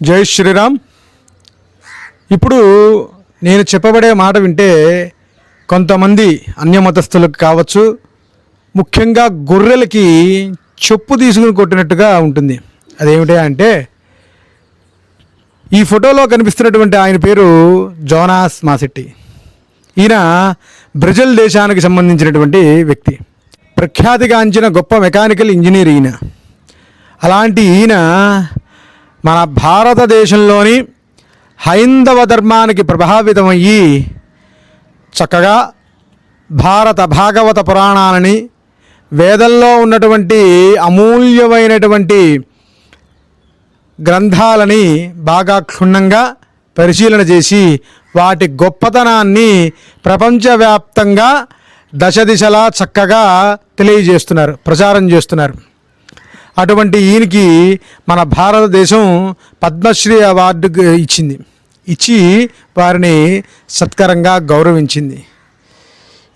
జై శ్రీరామ్. ఇప్పుడు నేను చెప్పబడే మాట వింటే కొంతమంది అన్యమతస్థులకు కావచ్చు ముఖ్యంగా గొర్రెలకి చెప్పు తీసుకుని కొట్టినట్టుగా ఉంటుంది. అదేమిటి అంటే ఈ ఫోటోలో కనిపిస్తున్నటువంటి ఆయన పేరు జోనాస్ మాసెట్టి. ఈయన బ్రెజిల్ దేశానికి సంబంధించినటువంటి వ్యక్తి. ప్రఖ్యాతిగాంచిన గొప్ప మెకానికల్ ఇంజనీర్ ఈయన. అలాంటి ఈయన మన భారతదేశంలోని హైందవ ధర్మానికి ప్రభావితమయ్యి చక్కగా భారత భాగవత పురాణాలని వేదంలో ఉన్నటువంటి అమూల్యమైనటువంటి గ్రంథాలని బాగా క్షుణ్ణంగా పరిశీలన చేసి వాటి గొప్పతనాన్ని ప్రపంచవ్యాప్తంగా దశ దిశలా చక్కగా తెలియజేస్తున్నారు ప్రచారం చేస్తున్నారు. అటువంటి ఈయనకి మన భారతదేశం పద్మశ్రీ అవార్డు ఇచ్చింది. ఇచ్చి వారిని సత్కరంగా గౌరవించింది.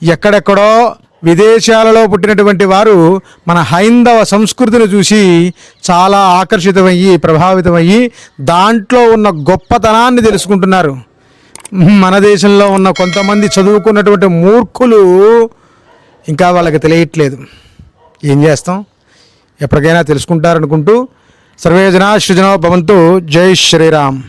ఎక్కడెక్కడో విదేశాలలో పుట్టినటువంటి వారు మన హైందవ సంస్కృతిని చూసి చాలా ఆకర్షితమయ్యి ప్రభావితమయ్యి దాంట్లో ఉన్న గొప్పతనాన్ని తెలుసుకుంటున్నారు. మన దేశంలో ఉన్న కొంతమంది చదువుకున్నటువంటి మూర్ఖులు ఇంకా వాళ్ళకి తెలియట్లేదు. ఏం చేస్తాం? ఎప్పటికైనా తెలుసుకుంటారనుకుంటూ సర్వేజన సృజనో భవంతు. జై శ్రీరామ్.